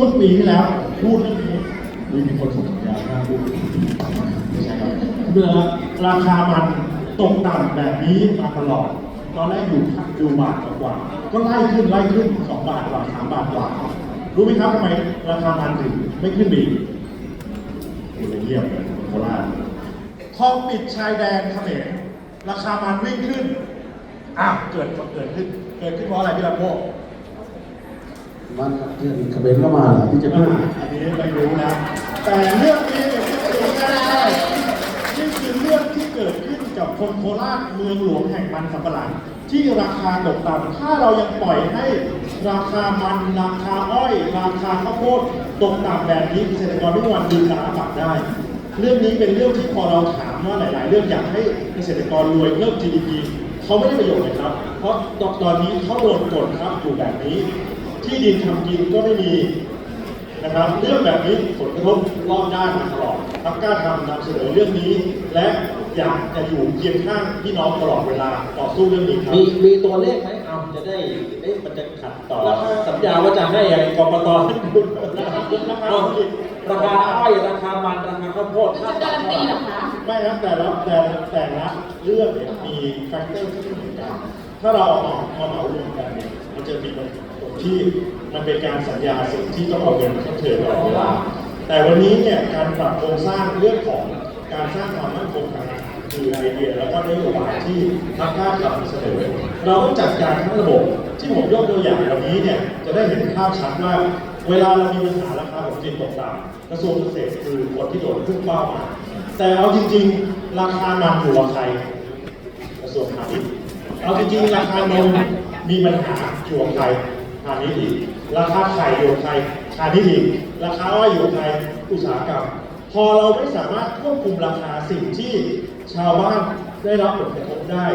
ช่วงปีที่แล้วพูดเรื่องนี้มีมีคนส่งสัญญาณหน้าพูดไม่ใช่ครับเมื่อราคามันตกต่ำแบบนี้มาตลอด ตอนแรกอยู่อยู่บาทกว่า ก็ไล่ขึ้นไล่ขึ้นสองบาทกว่าสามบาทกว่า รู้ไหมครับทำไมราคามันถึงไม่ขึ้นดีเยี่ยมเลยโคราชคลองปิดชายแดนเขมรราคามันวิ่งขึ้น อ้าว เกิดเกิดขึ้น เกิดขึ้นเพราะอะไรพี่ลำโพง มันเรื่องเขมรก็มาเหรอที่จะพูดอันนี้ไม่รู้นะ แต่เรื่องนี้เป็นเรื่องที่ไม่ได้นี่คือเรื่องที่เกิดขึ้นกับคนโคราชเมืองหลวงแห่งมันสำปะหลังที่ราคาตกต่ำถ้าเรายังปล่อยให้ราคามันราคาอ้อย ราคาข้าวโพดตกต่ำแบบนี้เกษตรกรไม่มีวันยืนสาบักได้ เรื่องนี้เป็นเรื่องที่พอเราถามว่าหลาย ๆ เรื่องอยากให้เกษตรกรรวยเพิ่ม GDP เขาไม่ได้ประโยชน์เลยครับ เพราะตอนนี้เขาโดนกดครับอยู่แบบนี้ ที่ดินทำกินก็ไม่มีนะครับเรื่องแบบนี้ผลกระทบรอบด้านมาตลอดทักกล้าทำนำเสนอเรื่องนี้ และอยากจะอยู่เคียงข้างพี่น้องตลอดเวลาต่อสู้เรื่องนี้ครับมีมีตัวเลขไหมเอาจะได้เอ๊ะมันจะขัดต่อสัญญาว่าจะให้อะไรกรกตท่านคุณราคาราคาเอาราคาอ้อยราคามันราคาข้าวโพดจะการันตีเหรอคะไม่ครับแต่ละแต่ละแต่ละเรื่องเนี่ยมีแฟกเตอร์ที่ไม่เหมือนกันถ้าเราเอามาเอาเหมารวม ที่มันเป็นการสัญญาสิ่งที่ต้องเอาเงินมาชดเชยตลอดเวลา แต่วันนี้เนี่ยการปรับโครงสร้างเรื่องของการสร้างความมั่นคงทางอาหารคือไอเดียแล้วก็นโยบายที่ทักกล้าทำเสนอเราต้องจัดการทั้งระบบที่ผมยกตัวอย่างวันนี้เนี่ยจะได้เห็นภาพชัดว่าเวลาเรามีปัญหาราคาของจีนตกต่ำกระทรวงเกษตรคือคนที่โดนพุ่งเป้ามา แต่เอาจริง ๆ ราคามันอยู่กับใครกระทรวงพาณิชย์เอาจริงๆราคานมมีปัญหาอยู่กับใคราณิชย์อีก ราคาไข่อยู่กับใครพาณิชย์อีก ราคาอ้อยอยู่กับใครอุตสาหกรรม พอเราไม่สามารถควบคุมราคาสิ่งที่ชาวบ้านได้รับผลกระทบได้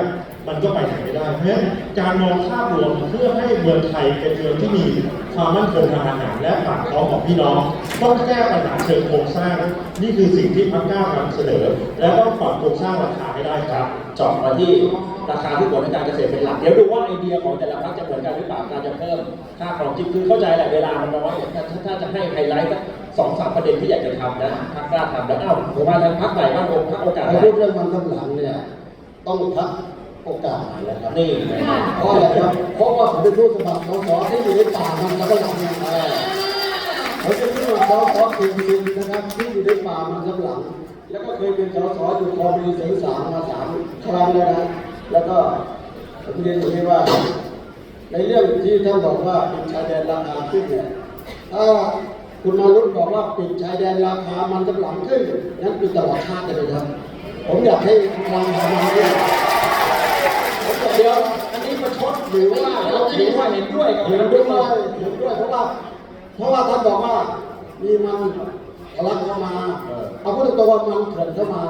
มันก็ไปไหนไม่ได้เพราะฉะนั้นการมองภาพรวมเพื่อให้เมืองไทยเป็นเมืองที่มีความมั่นคงทางอาหารและปากท้องของพี่น้องต้องแก้ปัญหาเชิงโครงสร้าง นี่คือสิ่งที่พรรคก้าวนำเสนอ และต้องปรับโครงสร้างราคาให้ได้ครับจาะมาที่ ราคาที่ผลทางการเกษตรเป็นหลัก เดี๋ยวดูว่าไอเดียของแต่ละพรรคจะเหมือนกันหรือเปล่าการจะเพิ่มค่าของจิบคือเข้าใจแหละเวลามันน้อยถ้าถ้าจะให้ไฮไลท์สักสองสามประเด็นที่อยากจะทำนะพรรคกล้าทำแล้วเอ้าผมว่าทางพรรคไหนบ้างผมพรรคโอกาสพูดเรื่องมันกำลังเนี่ยต้องพักโอกาสนะครับนี่เพราะอะไรครับเพราะว่าผมเป็นผู้สมัครสสที่อยู่ในป่ามันกำลังเนี่ยผมเป็นผู้สมัครสสจริงๆนะครับที่อยู่ในป่ามันกำลังแล้วก็เคยเป็นสสอยู่คอมีเสียงสามมาสามครั้งแล้วนะ แล้วก็ผมเรียนอย่างนี้ว่า ในเรื่องที่ท่านบอกว่าปิดชายแดนราคาขึ้นเนี่ยถ้าคุณมารุตบอกว่าปิดชายแดนราคามันกำลังขึ้นนั้นปิดตลอดชาติเลยครับผมอยากให้ราคามันเนี่ยเดี๋ยวอันนี้ประชดหรือว่าหรือว่าเห็นด้วยกับเห็นด้วยเห็นด้วยเพราะว่าเพราะว่าท่านบอกว่ามีมันทะลักเข้ามาเอาพูดตรงว่ามันเถื่อนเข้ามา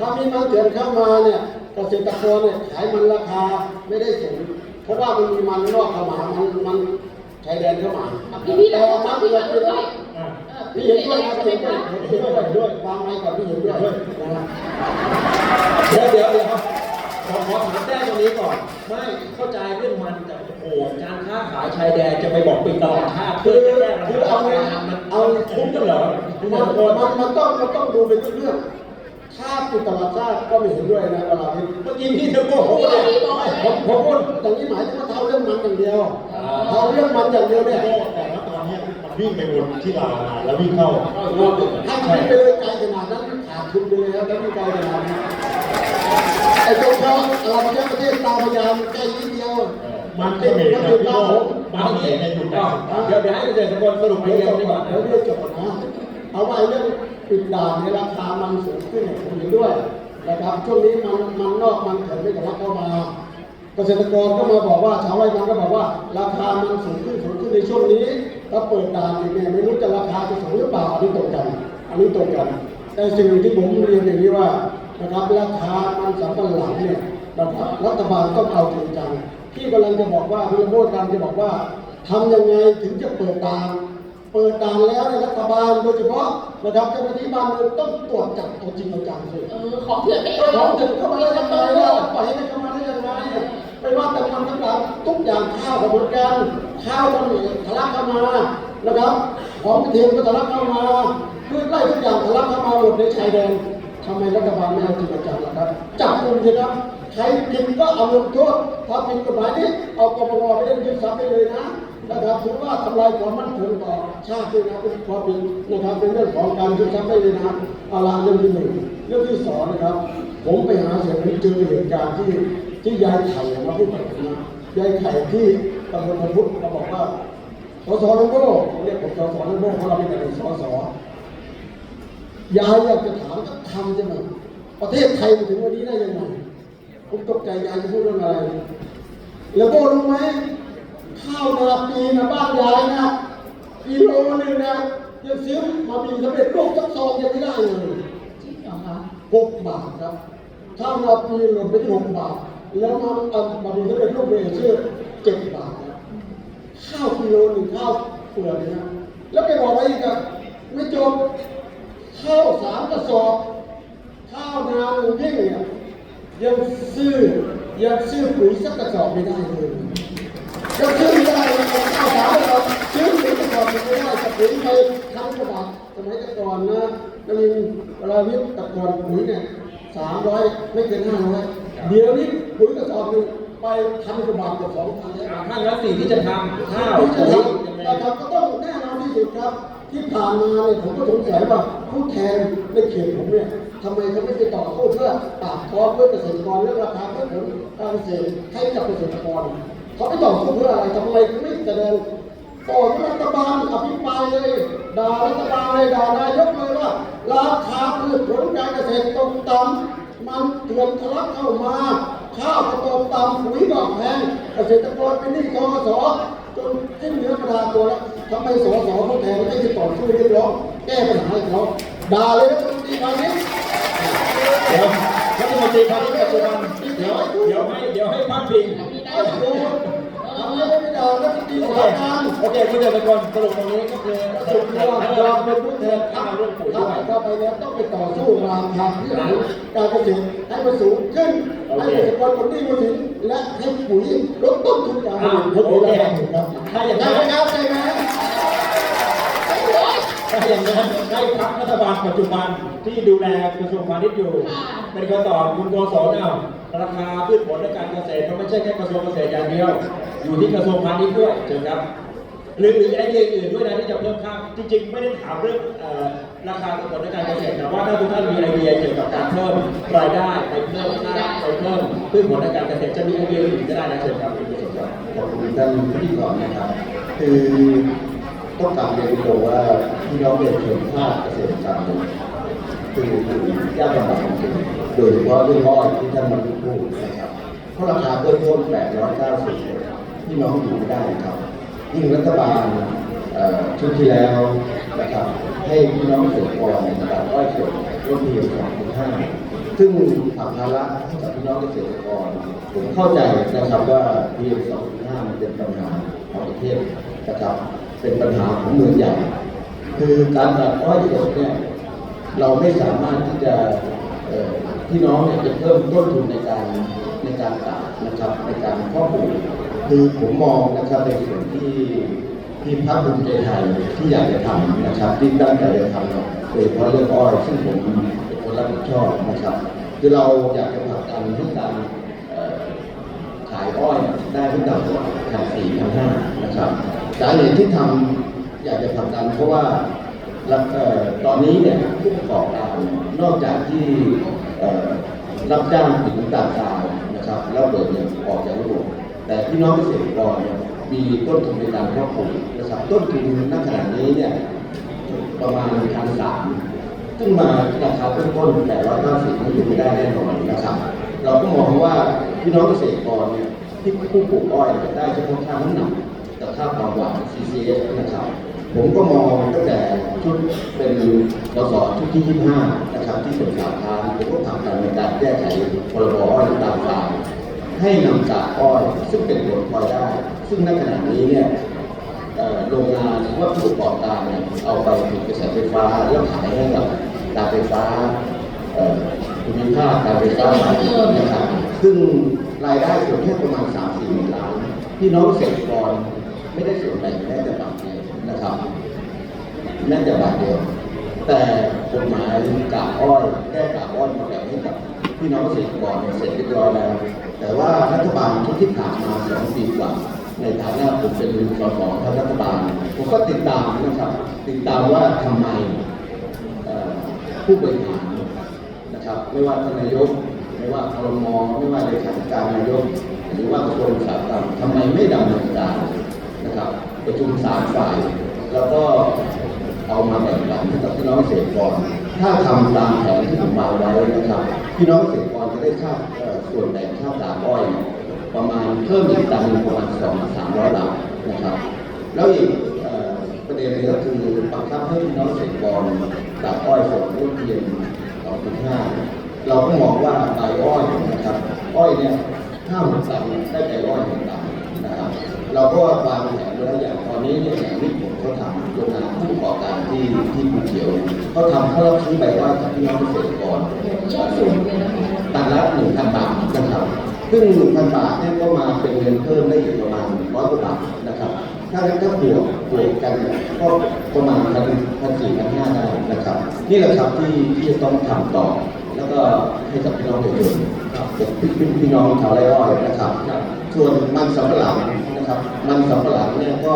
ถ้ามีมันเถื่อนเข้ามาเนี่ย เกษตรกรเนี่ยขายมันราคาไม่ได้สูงเพราะว่ามันมีมันนอกเข้ามามันมันชายแดนเข้ามาพี่พี่เราว่าต้มัอนงเถื่พี่เถื่ด้วยพี่เห็นด้วยครับเห็นด้วยเห็นด้วยเห็นด้วยวางไม้ก่อนพี่เห็นด้วยเดี๋ยวเดี๋ยวเดี๋ยวขอขอถามแจ้ตรงนี้ก่อน ไม่เข้าใจเรื่องมันแต่โอ้โหการค้าขายชายแดนจะไปบอกปิดตลอดชาเพื่อแก้ปัญคือหาเอาเอาไงมันเอาคุ้มกันเหรอมันมันมันต้องมันต้องดูเป็นเรื่อง ถ้าปิดตลาดชาติก็ไม่เห็นด้วยนะเวลาที่เมื่อกี้พี่เธอโกหกเลยผมผมพูดอย่างนี้หมายถึงว่าเท่าเรื่องมันอย่างเดียวเท่าเรื่องมันอย่างเดียวเนี่ยแต่ว่าตอนเนี้ยมันวิ่งไปวนที่ลาวมาแล้ววิ่งเข้ารอบหนึ่งให้มันไปเลยไกลขนาดนั้นขาดทุนไปเลยครับแล้วมีไกลขนาดนั้นไอ้ตรงเขาเราประเทศประเทศตาพยามใกล้นิดเดียวมันก็เหม็นครับพี่โลกมันเหม็นในจุดนั้นเดี๋ยวเดี๋ยวให้เกษตรกรสรุปไอเดี๋ยวเดียจบดีกก่อว่านเดี๋ยวเรียกจบก่อนนะเอาไว้เรื่อง ปิดด่านในราคามันสูงขึ้นเนี่ยผมเห็นด้วยนะครับช่วงนี้มันมันนอกมันเถื่อนไม่กระลักเข้ามา เกษตรกรก็มาบอกว่าชาวไร่มันก็บอกว่า ราคามันสูงขึ้นสูงขึ้นในช่วงนี้ถ้าเปิดด่านอีกเนี่ยไม่รู้จะราคาจะสูงหรือเปล่าอันนี้ตรงกัน อันนี้ตรงกัน แต่สิ่งที่ผมเรียนอย่างนี้ว่านะครับราคามันสำปะหลังเนี่ยนะครับรัฐบาลต้องเอาจริงจังที่กำลังจะบอกว่าพี่โมดกำลังจะบอกว่าทำยังไงถึงจะเปิดด่าน ปิดด่านแล้วในยรัฐบาลโดยเฉพาะนะครับเจ้าหน้าที่บ้านเมืองต้องตรวจจับเอาจริงเอาจังสิเออของเถื่อนไม่เอาเราถึงเข้ามาได้ยังไงล่ะปล่อยให้เข้ามาได้ยังไงไม่ว่าแต่มันทั้งหลายทุกอย่างข้าวกระบวนการข้าวมันทะลักเข้ามานะครับของเทียมก็ทะลักเข้ามาพืชไร่ทุกอย่างทะลักเข้ามาหมดในชายแดนทำไมรัฐบาลไม่เอาจริงเอาจังล่ะครับจับกลุ่มสิครับใครผิดก็เอาลงโทษถ้าผิดกฎหมายนี้เอากบฏไปเล่นยึดทรัพย์ไปเลยนะ นะครับถือว่าทำลายความมั่นคงต่อชาติด้วยนะเป็นความผิดนะครับเป็นเรื่องของการยึดทรัพย์ได้เลยนะอาละเรื่องที่หนึ่งเรื่องที่สองนะครับ ผมไปหาเสียงผมเจอเหตุการณ์ที่ที่ยายไข่มาพูดกับผมนะยายไข่ที่ตำบลพพุทธมาบอกว่าสสลุงโบ้ผมเรียกผมสสลุงโบ้เพราะเราเป็นแต่สสยายอยากจะถามก็ทำใช่ไหมประเทศไทยมาถึงวันนี้ได้ยังไงผมตกใจยายจะพูดเรื่องอะไรแล้วโบ้รู้ไหม ข้าวนาปีนะบ้านยายนะกิโลหนึงนะยังซื้อมามีสำเร็จรูปสักซองยังไม่ได้เลยจริงเหรอคะหกบาทครับข้าวนาปีหล่นไปที่หกบาท แล้วมาเอามาดูที่เป็นรูปเรชื่อเจ็ดบาทครับข้าวกิโลหนึ่งข้าวเปลือกนะแล้วไปบอกอะไรอีกอะไม่จบข้าวสามกระสอบข้าวนาหนึ่งยิ่งเนี่ยยังซื้อยังซื้อปุ๋ยสักกระสอบไม่ได้เลย ยังซื้อไม่ได้เลยข้าวสามกระสอบซื้อปุ๋ยกระสอบไม่ได้จะปุ๋ยไปทำกระบาดสมัยแต่ก่อนนะนรินเวลาวิทย์แต่ก่อนปุ๋ยเนี่ยสามร้อยไม่เกินห้าร้อยเดี๋ยวนี้ปุ๋ยกระสอบหนึงไปทำกระบาดเกือบสองพันแล้วท่านแล้วสิ่ที่จะทำข้าวที่จะปุ๋ยทำนะครับก็ต้องแน่นอนที่สุดครับ ที่ผ่านมาเนี่ยผมก็สงสัยว่าผู้แทนในเขตผมเนี่ยทำไมเขาไม่ไปต่อสู้เพื่อปาบท้องเพื่อเกษตรกรเรื่องราคาพืชผลการเกษตรให้กับเกษตรกร เขาไปต่อสู้เพื่ออะไรทำไมไม่แสดงต่อรัฐบาลอภิปรายเลยด่ารัฐบาลเลยด่านายกเลยว่าราคาพืชผลการเกษตรตกต่ำมันเถื่อนทะลักเข้ามาข้าวก็ตกต่ำปุ๋ยดอกแพงเกษตรกรเป็นหนี้กสจนสิ้นเนื้อประดาตัวแล้วทำไมสสผู้แทนไม่ได้ต่อสู้เรียกร้องแก้ปัญหาให้เขาด่าเลยรัฐมนตรีมานี้เดี๋ยวรัฐมนตรีพาณิชย์ปัจจุบันเดี๋ยวเดี๋ยวให้เดี๋ยวให้พักพิง อันนี้ได้ไอ้ไหมโดนทำไมไม่ด่ารัฐมนตรีโอสาเคคุณเดชกรสรุปตรงนี้ก็คือสุดยอดยอมเป็นผู้แทนข้าเรื่องปุ๋ยด้วยเข้าไปแล้วต้องไปต่อสู้ราคาพืชผลการเกษตรให้มันสูงขึ้นให้เกษตรกรคนนี้มาถึงและให้ปุ๋ยลดต้นทุนการผลิตให้ปุ๋ยราคาถูกครับถ้าอย่างได้นั้นไหมครับได้ไหมโอ้ยถ้าอย่างนั้นให้พักรัฐบาลปัจจุบันที่ดูแลกระทรวงพาณิชย์อยู่ เป็นคำตอบคุณกศลเอา ราคาพืชผลและการเกษตรมันไม่ใช่แค่กระทรวงเกษตรอย่างเดียว อยู่ที่กระทรวงพาณิชย์ด้วยเชิญครับหรือหรือไอเดียอื่นด้วยนะที่จะเพิ่มค่าจริง ๆ ไม่ได้ถามเรื่องราคาพืชผลและการเกษตรแต่ว่าถ้าทุกท่านมีไอเดียเกี่ยวกับการเพิ่มรายได้ไปเพิ่มค่าไปเพิ่มพืชผลและการเกษตรจะมีไอเดียอื่นก็ได้นะเชิญครับคุณโกศลครับขอบคุณท่านพิธีกรนะครับคือต้องกลับเรียนตรงว่าพี่น้องเป็นชนภาคเกษตรกรรมคือคือยากลำบากจริง โดยเฉพาะเรื่องอ้อยที่ท่านมาพูดนะครับเพราะราคาเริ่มต้น890พี่น้องอยู่ไม่ได้ครับยิ่งรัฐบาลชุดที่แล้วนะครับให้พี่น้องเกษตรกรในตลาดอ้อยสดลดเพียง2.5ซึ่งผลักภาระให้กับพี่น้องเกษตรกรผมเข้าใจนะครับว่า PM 2.5มันเป็นปัญหาของประเทศนะครับเป็นปัญหาของเมืองใหญ่คือการตัดอ้อยสดเนี่ยเราไม่สามารถที่จะ พี่น้องเนี่ยจะเพิ่มต้นทุนในการในการตัดนะครับ ในการเพาะปลูกคือผมมองนะครับในส่วนที่ที่พรรคภูมิใจไทยที่อยากจะทำนะครับ ที่ตั้งใจจะทำโดยเฉพาะเรื่องอ้อยซึ่งผมเป็นคนรับผิดชอบนะครับ คือเราอยากจะผลักดันให้การขายอ้อยได้ที่ต่ำกว่าพันสี่พันห้านะครับสาเหตุที่ทำอยากจะทำกันเพราะว่าตอนนี้เนี่ยผู้ประกอบการนอกจากที่ รับจ้างถึงต่างดาวนะครับแล้วเบิกเงินออกจากระบบแต่พี่น้องเกษตรกรเนี่ยมีต้นทุนในการเพาะปลูกนะครับต้นทุนณขณะนี้เนี่ยประมาณพันสามซึ่งมาราคาต้นต้นแต่ว่าก้าสิบมันอยู่ไม่ได้แน่นอนนะครับ เราก็มองว่าพี่น้องเกษตรกรเนี่ยที่ผู้ปลูกอ้อยจะได้เฉพาะค่าน้ำหนักกับค่าความหวาน CCS นะครับ ผมก็มองตั้งแต่ชุดเป็นสสชุดที่ 25 นะครับที่เป็นสาธารผมก็ทำการในการแก้ไขพรบอ้อยน้ำตาลทายให้นำกากอ้อยซึ่งเป็นผลพลอยได้ ซึ่งในขณะนี้เนี่ยโรงงานหรือว่าผู้ประกอบการเนี่ยเอาไปผลิตกระแสไฟฟ้าแล้วขายให้กับการไฟฟ้าเอ่อภูมิภาคการไฟฟ้านะครับซึ่งรายได้ส่วนแค่ประมาณ 3 4หมื่นล้านพี่น้องเกษตรกรไม่ได้ส่วนแบ่งแม้แต่บาง ทเดียวนะครับแม้แต่บาทเดียว แต่กฎหมายกากอ้อยแก้กากอ้อยมาแบ่งให้กับพี่น้องเกษตรกรเสร็จเรียบร้อยแล้ว แต่ว่ารัฐบาลชุดที่ผ่านมาสองปีกว่าในฐานะผมเป็นสสทางรัฐบาลผมก็ติดตามนะครับ ติดตามว่าทำไมผู้บริหารนะครับ ไม่ว่าท่านนายกไม่ว่าครมไม่ว่าเลขาธิการนายก หรือว่ากระทรวงอุตสาหกรรมทำไมไม่ดำเนินการนะครับ ประชุมสามฝ่าย แล้วก็เอามาแบ่งปันให้กับพี่น้องเกษตรกร ถ้าทำตามแผนที่ผมวางไว้นะครับ พี่น้องเกษตรกรจะได้ค่าส่วนแบ่งค่าตากอ้อย ประมาณเพิ่มอีกตันหนึ่งประมาณสองสามร้อยบาทนะครับ แล้วอีกประเด็นนึงก็คือบังคับให้พี่น้องเกษตรกรตากอ้อยสดรุ่นเทียนสองถึงห้าเราก็มองว่าใบอ้อยนะครับ อ้อยเนี่ยห้าหมื่นตันได้ใบอ้อยหนึ่งตัน นะครับเราก็วางแผนไว้แล้วอย่างตอนนี้เนี่ยอย่างที่ผมเขาทำโรงงานผู้ประกอบการที่ที่ภูเขียวเขาทำเขารับซื้อใบอ้อยจากพี่น้องเกษตรกรชอบสูงเลยนะคะตันละหนึ่งพันบาทนะครับซึ่งหนึ่งพันบาทเนี่ยก็มาเป็นเงินเพิ่มได้อีกประมาณร้อยกว่าบาทนะครับถ้างั้นก็บวกบวกกันก็ประมาณพันพันสี่พันห้าได้นะครับ นี่แหละครับที่ที่จะต้องทำต่อ แล้วก็ให้กับพี่น้องประชาชนครับพี่พี่พี่น้องชาวไร่อ้อยนะครับ ส่วนมันสำปะหลังนะครับ มันสำปะหลังเนี่ยก็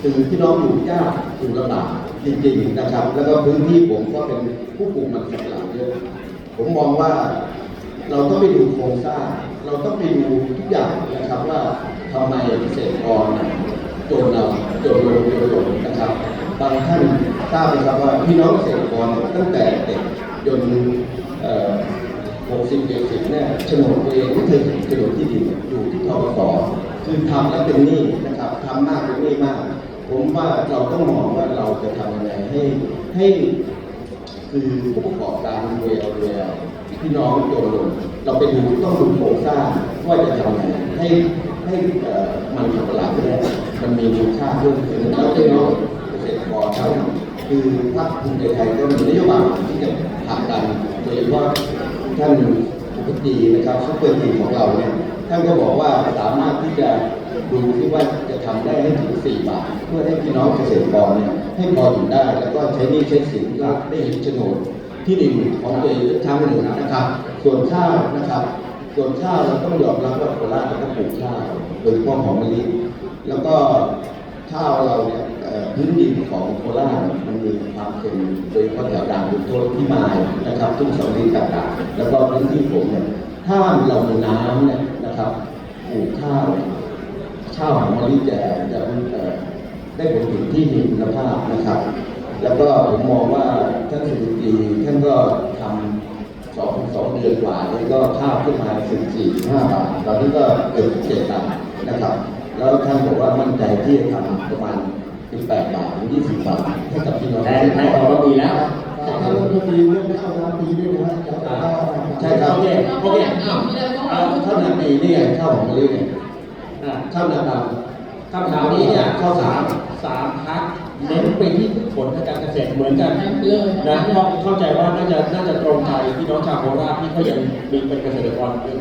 คือพี่น้องอยู่ยากอยู่ลำบากจริงๆนะครับ แล้วก็พื้นที่ผมก็เป็นผู้ปลูกมันสำปะหลังเยอะผมมองว่าเราต้องไปดูโครงสร้าง เราต้องไปดูทุกอย่างนะครับว่าทำไมเกษตรกรน่ะจนเราจนลงจนลงนะครับบางท่านทราบไหมครับว่าพี่น้องเกษตรกรตั้งแต่เด็กจน เอ่อหกสิบเจ็ดสิบเนี่ยโฉนดตัวเองไม่เคยเห็นโฉนดที่ดินอยู่ที่ทกสคือทำแล้วเป็นหนี้นะครับทำมากเป็นหนี้มาก ผมว่าเราต้องมองว่าเราจะทำยังไงให้ให้คือผู้ประกอบการรวยเอารวยเอาพี่น้องโยนลงเราไปดูต้องดูโครงสร้างว่าจะทำยังไงให้ให้มันสำปะหลังเนี่ยมันมีมูลค่าเพิ่มขึ้นแล้วพี่น้องเกษตรกรเขาคือพรรคภูมิใจไทยก็มีนโยบายที่จะผลักดันโดยเฉพาะ ท่านผู้พิดีนะครับซุปเปอร์ทีมของเราเนี่ยท่านก็บอกว่าสามารถที่จะดูที่ว่าจะทำได้ให้ถึง 4 บาท เพื่อให้พี่น้องเกษตรกรเนี่ยให้พออยู่ได้ แล้วก็ใช้หนี้ใช้สินแล้ได้เห็นโฉนดที่ดินของตัวเองทางหนึ่งนะครับ ส่วนข้าวนะครับ ส่วนข้าวเราต้องยอมรับว่าโคราชเราก็ปลูกข้าวโดยเฉพาะของมะลิแล้วก็ข้าวเราเนี่ย พื้นดินของโคราชมันมีความเค็มโดยเฉพาะแถวด่านขุนทดที่มายนะครับทุ่งสองดินต่างๆ แล้วก็พื้นที่ผมเนี่ยถ้าเรามีน้ำเนี่ยนะครับปลูกข้าวข้าวหอมมะลิจะจะได้ผลผลิตที่มีคุณภาพนะครับ แล้วก็ผมมองว่าท่านสุริตีท่านก็ทำสองสองเดือนกว่านี่ก็ข้าวขึ้นมาสิบสี่ห้าบาทตอนนี้ก็เกือบเจ็ดบาทนะครับ แล้วท่านบอกว่ามั่นใจที่จะทำประมาณ สิบแปดบาทถึงยี่สิบบาทให้กับพี่น้องแทนแทนของเรามีแล้วถ้าเรื่องปีเรื่องข้าวนาปีด้วยนะครัอ่าบใช่ครับโอเคโอเคเอาไม่ได้เพราะเอาว่าข้าวหนาปีนี่ไงข้าวหอมมะลิเนี่ยอ่าข้าวหนาดำ คำถามนี้เนี่ยข้าวสามสามพักเน้นไปที่ผลทางการเกษตรเหมือนกันเลยนะเพราะเข้าใจว่าน่าจะน่าจะตรงใจพี่น้องชาวโคราชที่เขายังมีเป็นเกษตรกรเป็น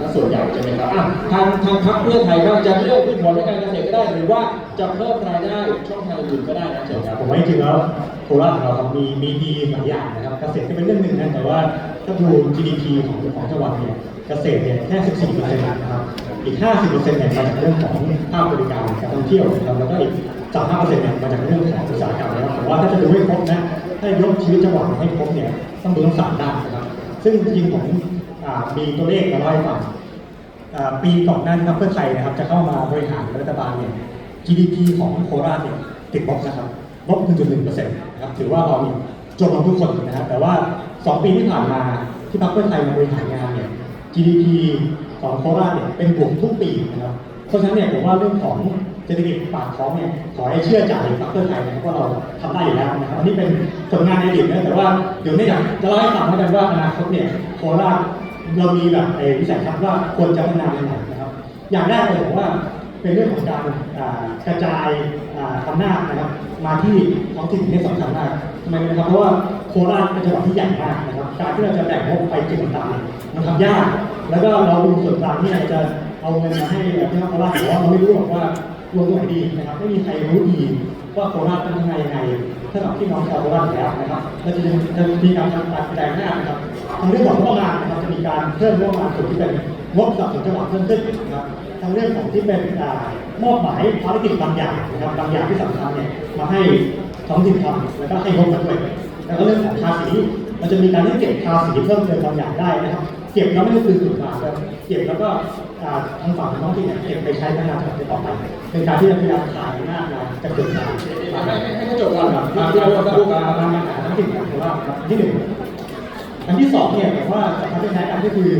ก็ส่วนใหญ่ใช่ไหมครับอะทางทางพรรคเพื่อไทยว่าจะเลือกพืชผลทางการเกษตรก็ได้หรือว่าจะเพิ่มรายได้ช่องทางอื่นก็ได้นะเชิญครับผมว่าจริงๆแล้วโคราชของเราครับมีมีดีหลายอย่างนะครับเกษตรก็เป็นเรื่องหนึ่งนะแต่ว่าถ้าดู GDP ของของจังหวัดเนี่ย เกษตรเนี่ยแค่14เปอร์เซ็นต์นะครับอีก 50เปอร์เซ็นต์เนี่ยมาจากเรื่องของภาคบริการการท่องเที่ยวนะครับแล้วก็อีก35เปอร์เซ็นต์เนี่ยมาจากเรื่องของอุตสาหกรรมนะครับผมว่าถ้าจะดูให้ครบนะถ้ายกชีวิตจังหวัดให้ครบเนี่ยต้องดูทั้งสามด้านนะครับ ซึ่งจริงผมอ่ามีตัวเลขมาเล่าให้ฟังปีก่อนหน้านี้พรรคเพื่อไทยนะครับ จะเข้ามาบริหารรัฐบาลเนี่ย GDP ของโคราชเนี่ยติดลบนะครับลบ1.1%นะครับถือว่าเรามีจนลงทุกคนนะครับแต่ว่า 2 ปีที่ผ่านมาที่พรรคเพื่อไทยมาบริหาร GDP ของโคราชเนี่ยเป็นบวกทุกปีนะครับ เพราะฉะนั้นเนี่ยผมว่าเรื่องของเศรษฐกิจปากท้องเนี่ยขอให้เชื่อใจพรรคเพื่อไทยนะว่าเราทำได้อยู่แล้วนะครับอันนี้เป็นผลงานในอดีตนะแต่ว่าเดี๋ยวเนี่อยากจะเล่าให้ฟังแล้วกันว่าอนาคตเนี่ยโคราชเรามีแบบเอ่อวิสัยทัศน์ว่าควรจะพัฒนายังไงนะครับ อย่างแรกเลยผมว่าเป็นเรื่องของการกระจายอำนาจนะครับมาที่ท้องถิ่นนี่สำคัญมากทำไมนะครับเพราะว่าโคราชเป็นจังหวัดที่ใหญ่มากนะครับ การที่เราจะแบ่งงบไปจุดต่างๆมันทำยาก แล้วก็เราดูส่วนกลางที่เราจะเอาเงินมาให้พี่น้องโคราชแต่ว่าเราไม่รู้หรอกว่าลงตรงไหนดีนะครับไม่มีใครรู้ดีว่าโคราชเป็นยังไงยังไงสำหรับพี่น้องชาวโคราชแล้วนะครับเราจะจะมีการทำการแสดงหน้านะครับทางเรื่องของงบประมาณนะครับจะมีการเพิ่มงบประมาณส่วนที่เป็นงบสับสนจังหวัดเพิ่มขึ้นนะครับทางเรื่องของที่เป็นมอบหมายภารกิจบางอย่างนะครับบางอย่างที่สำคัญเนี่ยมาให้ท้องถิ่นทำแล้วก็ให้งบมาด้วยแล้วก็เรื่องของภาษี เราจะมีการที่เก็บภาษีเพิ่มเติมบางอย่างได้นะครับ เก็บแล้วไม่ได้คืนกลับมาครับเก็บแล้วก็ทางฝั่งท้องถิ่นเนี่ยเก็บไปใช้พัฒนาจังหวัดต่อไปเป็นการที่จะพยายามขายหน้างาจะเกิดการให้ให้ให้จบก่อนครับที่เราเราจะดูการทำงานท้องถิ่นของเราครับอันที่หนึ่งอันที่สองเนี่ยผมว่าสำคัญไม่แพ้กันก็คือ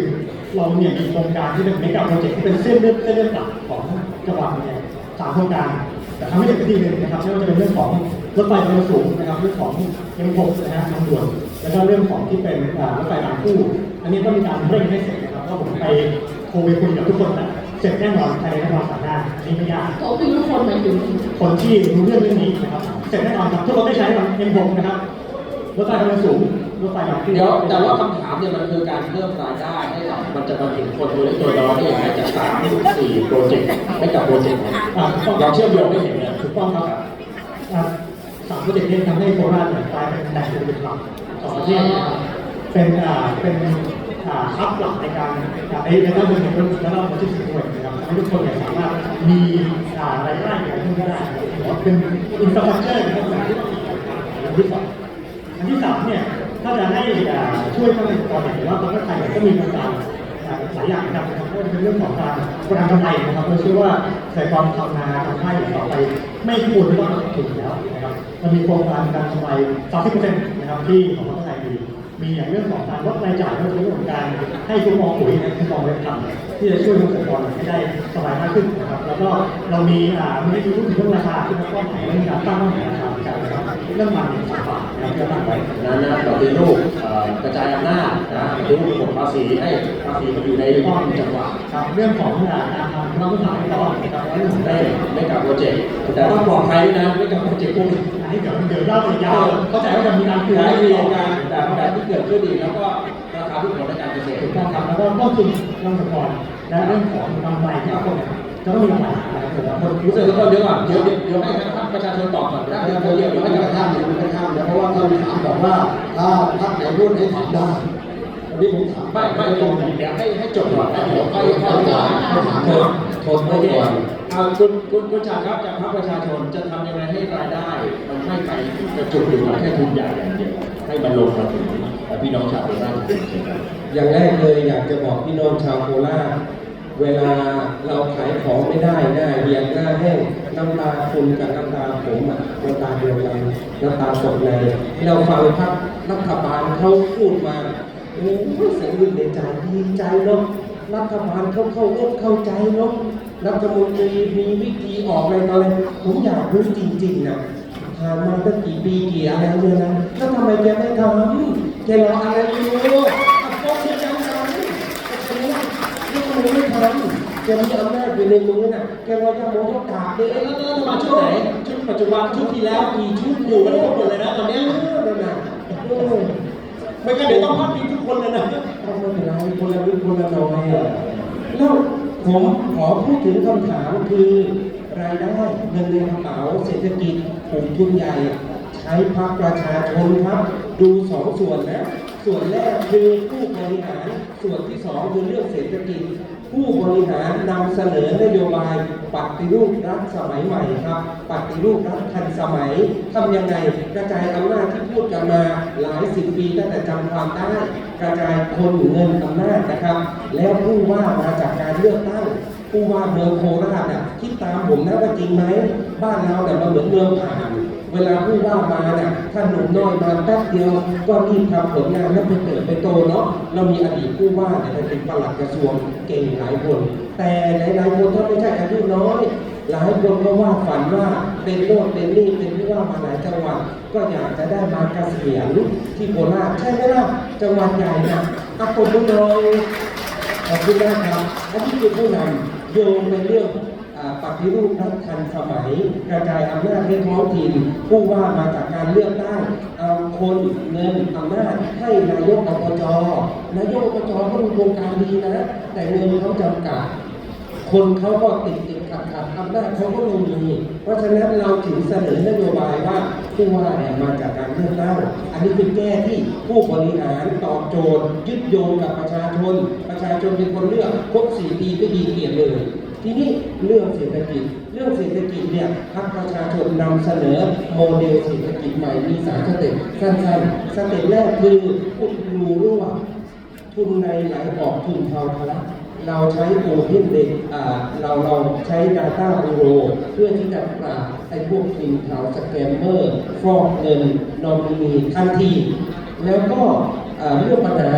เราเนี่ยมีโครงการที่เป็นเมกะโปรเจกต์ที่เป็นเส้นเลือดเส้นเลือดหลักของจังหวัดเนี่ยสามโครงการแต่ทำให้เด็กที่หนึ่งนะครับไม่ว่าจะเป็นเรื่องของรถไฟความเร็วสูงนะครับเรื่องของเอ็มหกนะฮะทางด่วน แล้วก็เรื่องของที่เป็นอ่ารถไฟรางคู่ อันนี้ก็มีการเร่งให้เสร็จนะครับก็ผมไปโทรไปคุยกับทุกคนแล้วเสร็จแน่นอนภายในระหว่างสัปดาห์นี่ไม่ยากเขาคือทุกคนหมายถึงคนที่รู้เรื่องเรื่องนี้นะครับ เสร็จแน่นอนครับทุกคนได้ใช้มัน M6 นะครับรถไฟความเร็วสูงรถไฟแบบที่เดี๋ยวแต่ว่าคำถามเนี่ยมันคือการเพิ่มรายได้ให้กับมันจะมาถึงคนตัวเล็กตัวน้อยได้ยังไงจากสามถึงสี่โปรเจกต์ให้กับโปรเจกต์อ่าถูกต้องเราเชื่อมโยงไม่เห็นเนี่ยถูกต้องครับอ่าสามโปรเจกต์นี้ทำให้โคราชเนี่ยกลายเป็นแหล่งเศรษฐกิจหลัก ขอประเทศนะครับเป็นอ่าเป็นอ่าฮับหลักในการอ่าในในด้านเมืองเองแล้วก็โลจิสติกส์ด้วยนะครับทำให้ทุกคนเนี่ยสามารถมีอ่ารายได้ในการขึ้นได้นะครับถือว่าเป็นอินฟราสตรักเจอร์นะครับอย่างที่อย่างที่สองอันที่สามเนี่ยถ้าจะให้อ่าช่วยเกษตรกรเนี่ยหรือว่าประเทศไทยเนี่ยก็มีโครงการหลายอย่างนะครับนะครับไม่ว่าจะเป็นเรื่องของการประกันกำไรนะครับเราเชื่อว่าเกษตรกรทำนาทำไร่ต่อไป ไม่ควรที่ต้องถูกแล้วนะครับมันมีโครงการการทำไร30%นะครับที่ของประเทศไทยมีมีอย่างเรื่องของการลดรายจ่ายก็คือเรื่องของการให้คุ้มครองปุ๋ยให้คุ้มครองเมล็บทำที่จะช่วยเกษตรกรให้ได้สบายมากขึ้นนะครับ แล้วก็เรามีอ่ามีที่รู้ถึงเรื่องราคาที่เราก็หมายเรื่องการตั้งเป้าหมายราคา เรื่องมันเนี่ยสามบาทนะครับที่าตั้งไว้นั้นนะปฏิรูปเอ่อกกระจายอำนาจนะปฏิรูกระบบภาษีให้ภาษีมันอยู่ในห้องจังหวัดครับเรื่องของอ่าการทำเราก็ทำให้ตลอดนะครับเรื่องของได้ได้ไม่กับโปรเจกต์แต่ต้องปลอดภัยด้วยนะไม่กับโปรเจกต์พวกนี้อันนี้เดี๋ยวเดี๋ยวเล่าไปยาวเข้าใจว่าจะมีการคุยได้ให้มีต่อการแต่แต่ที่เกิดขึ้นดีแล้วก็าคาทุกคนในการเกษตรถูกต้องครับแล้วก็ต้นทุนเรื่องสกรและเรื่องของกำไรที่ทุกคนจะต้องมีกำไรนะครับแต่ละคนรู้สึกทุกคนเดี๋ยวก่อนเดี๋ยวเดี๋ยวเดี๋ยวให้ทางภาคประชาชนตอบก่อนนะเดี๋เดี๋ยยวเดี๋เดี๋ยยววเดี๋เดี๋ยยวให้กทางระทั่งเดี๋ยวไม่กระทั่งนะเพราะว่าคำถามบอกว่าถ้าถ้าเดี๋ยวรุ่นให้ถามได้วันนี้ผมถามไม่ไม่ตรงเดี๋ยวให้ให้จบก่อนแล้วเดี๋ยวค่อยค่อยถามโทษโทษโอโทษเคก่อนคุณคุณคุณชาครับจากภาคประชาชนจะทำยังไงให้รายได้ มันไม่ไปกระจุกอยู่กับแค่ทุนใหญ่อย่างเดียวให้มันลงมาถึง พี่น้องชาวโคราชอย่างแรกเลยอยากจะบอกพี่น้องชาวโคราชเวลาเราขายของไม่ได้หน้าเรียงหน้าแห้งน้ำตาคุณกับน้ำตาผมอะน้ำตาเดียวกันน้ำตาตกในเราฟังพักรัฐบาลเขาพูดมาโอ้ยเสียงรื่นในใจดีใจเนาะรัฐบาลเขาเข้าอกเข้าใจเนาะรัฐมนตรีมีวิธีออกอะไรต่ออะไรผมอยากรู้จริงๆนะผ่านมาตั้งกี่ปีกี่อะไรเนี่ยนะแล้วทำไมแกไม่ทำ แกรออะไรอยู่อะก็คือจังกันนี่มันไม่ทำแกมีอำนาจอยู่ในมือน่ะแกรอยาโมก็กราเลยแล้วแล้วแล้วมาชุดไหนชุดปัจจุบันชุดที่แล้วกี่ชุดอยู่กันครบหมดเลยนะตอนนี้ยเนั่นน่ะเออไม่งั้นเดี๋ยวต้องพัดพิงทุกคนเลยนะเอาไม่เป็นไรคนละนิคนละหน่อยแล้วผมขอพูดถึงคำถามคือรายได้เงินในกระเป๋าเศรษฐกิจกลุ่มทุนใหญ่ ใช้พักประชาชนครับ ดูสองส่วนนะ ส่วนแรกคือผู้บริหาร ส่วนที่สองคือเรื่องเศรษฐกิจ ผู้บริหารนำเสนอนโยบายปฏิรูปรัฐสมัยใหม่ครับ ปฏิรูปรัฐทันสมัยทำยังไงกระจายอำนาจที่พูดกันมาหลายสิบปีตั้งแต่จำความได้ กระจายคนเงินอำนาจนะครับ แล้วผู้ว่ามาจากการเลือกตั้งผู้ว่าเมืองโคราชน่ะคิดตามผมนะว่าจริงไหมบ้านเราเนี่ยมันเหมือนเมืองผ่าน เวลาผู้ว่ามาเนี่ยถ้าหนุ่มน้อยมาแป๊บเดียว ก็รีบทำผลงานแล้วไปเติบไปโตเนาะเรามีอดีตผู้ว่าเนี่ยเป็นปลัดกระทรวงเก่งหลายคน แต่หลายๆคนถ้าไม่ใช่อายุน้อยหลายคนก็ว่าฝันว่าเป็นโน่นเป็นนี่เป็นผู้ว่ามาหลายจังหวัดก็อยากจะได้มาเกษียณที่โคราชใช่ไหมล่ะจังหวัดใหญ่นะอาตบมือหน่อยขอบคุณมากครับอันนี้คือผู้นำโยงในเรื่อง ปฏิรูปรัทันสมัย กระจายอำนาจให้ท้องถิ่นผู้ว่ามาจากการเลือกตั้งเอาคนเงินอำนาจให้นายกอบจนายกอบจก็มีโครงการดีนะ แต่เงินเขาจำกัดคนเขาก็ติดติดขัดขัดอำนาจเขาก็ไม่มีเพราะฉะนั้นเราถึงเสนอนโยบายว่าผู้ว่าเนี่ยมาจากการเลือกตั้งอันนี้คือแก้ที่ผู้บริหารตอบโจทย์ยึดโยงกับประชาชน ประชาชนเป็นคนเลือกครบสี่ปีก็ดีเปลี่ยนเลย ทีนี้เรื่องเศรษฐกิจ เรื่องเศรษฐกิจเนี่ยพรรคประชาชนนำเสนอโมเดลเศรษฐกิจใหม่มีสามสเต็ปสั้นๆสเต็ปแรกคืออุดรูรั่วทุนในไหลออกทุนเทาทะลักเราใช้โอเพนเด็อ่าเราเราใช้ Data Bureau เพื่อที่จะปราบไอ้พวกทุนเทาสแกมเมอร์ฟอกเงินนอมินีทันที แล้วก็เรื่องปัญหา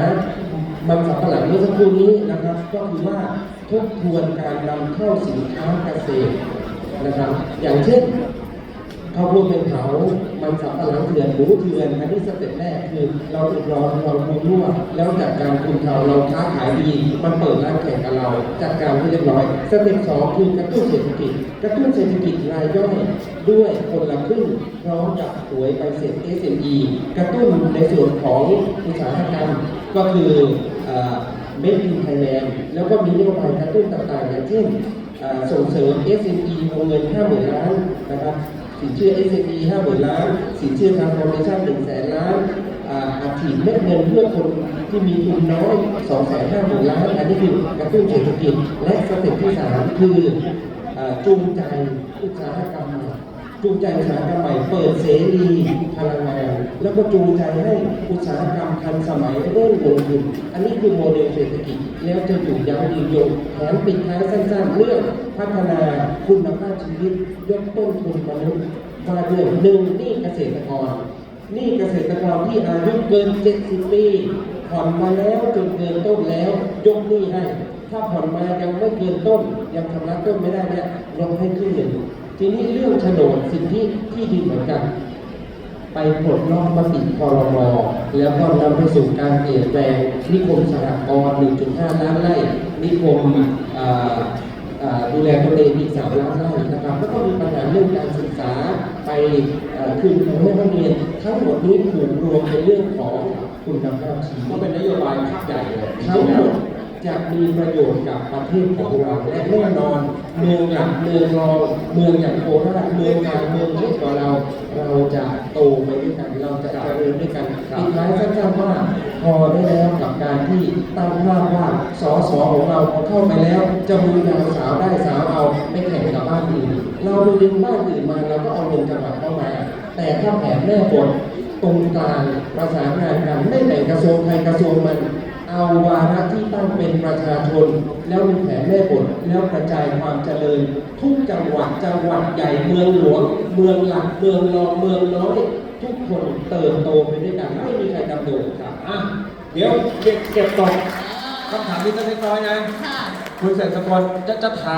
มันสับปะหลังเมื่อสักครู่นี้นะครับ ก็คือว่า ทบทวนการนำเข้าสินค้าเกษตรนะครับ อย่างเช่นข้าวโพดเป็นเผามันสับปะหลังเถื่อนหมูเถื่อนอันนี้สเต็ปแรกคือ เราอุดรอนเราดูรั่ว แล้วจัดการคุณเขาเราค้าขายดีมันเปิดร้านแข่งกับเราจัดการให้เรียบร้อยสเต็ปสองคือกระตุ้นเศรษฐกิจ กระตุ้นเศรษฐกิจรายย่อยด้วยคนละครึ่งพร้อมกับหวยใบเสร็จ SME กระตุ้นในส่วนของอุตสาหกรรมก็คือ เมดินไทยแลนด์แล้วก็มีนโยบายกระตุ้นต่างๆอย่างเช่นส่งเสริม SME วงเงิน 50,000 ล้านนะครับสินเชื่อ SME 50,000 ล้าน สินเชื่อ Transformation 1แสนล้านอัดฉีดเม็ดเงินเพื่อคนที่มีทุนน้อย250,000ล้าน อันนี้คือกระตุ้นเศรษฐกิจ และสเต็ปที่ 3 คือจูงใจอุตสาหกรรมใหม่ จูงใจอุตสาหกรรมใหม่เปิดเสรีพลังงาน แล้วก็จูงใจให้อุตสาหกรรมทันสมัยเริ่มลงทุนอันนี้คือโมเดลเศรษฐกิจ แล้วจะอยู่ยั้งยืนยงแถมปิดท้ายสั้นๆ เรื่องพัฒนาคุณภาพชีวิตยกต้นทุนมนุษย์ว่าด้วยหนึ่งนี่เกษตรกรนี่เกษตรกรที่อายุเกิน 70 ปีผ่อนมาแล้วจนเกินต้นแล้วยกหนี้ให้ ถ้าผ่อนมายังไม่เกินต้น ยังชำระต้นไม่ได้เนี่ยลดให้ครึ่งหนึ่ง ทีนี้เรื่องโฉนดสิทธิที่ดินเหมือนกัน ไปปลดล็อกมติคอรมอแล้วก็นำไปสู่การเปลี่ยนแปลงนิคมสหกรณ์1.5 ล้านไร่นิคมอ่าอ่าดูแลตนเองอีก3ล้านไร่นะครับแล้วก็มีปัญหาเรื่องการศึกษาไปอ่าคืนครูให้นักเรียนทั้งหมดนี้ถูกรวมในเรื่องของคุณภาพชีวิก็ตเป็นนโยบายภาคใหญ่เลยทั้งหมด จะมีประโยชน์กับประเทศของเราและแน่นอน เมืองหลักเมืองรองเมืองอย่างโคราชเมืองกลางเมืองเล็กกว่าเรา เราจะโตไปด้วยกันเราจะเจริญด้วยกันปิดท้ายสั้นๆว่าพอได้แล้วกับการที่ตั้งภาพว่าสอสอของเราพอเข้าไปแล้ว จะมีนางสาวได้สาวเอาไปแข่งกับบ้านอื่นเราดูดึงบ้านอื่นมาเราก็เอาลงจังหวัดเข้ามา แต่ถ้าแผนแม่บทตรงกลางประสานงานกันไม่แบ่งกระทรวงใครกระทรวงมัน เอาวาระที่ตั้งเป็นประชาชน แล้วมีแผนแม่บทแล้วกระจายความเจริญ ทุกจังหวัดจังหวัดใหญ่เมืองหลวง เมืองหลักเมืองรองเมืองน้อย ทุกคนเติบโตไปด้วยกันไม่มีใครดำโดดครับอะเดี๋ยวเก็บเก็บตกคำถามนี้สักเล็กน้อยนะ ค่ะ คุณเศรษฐกรจะจะถาม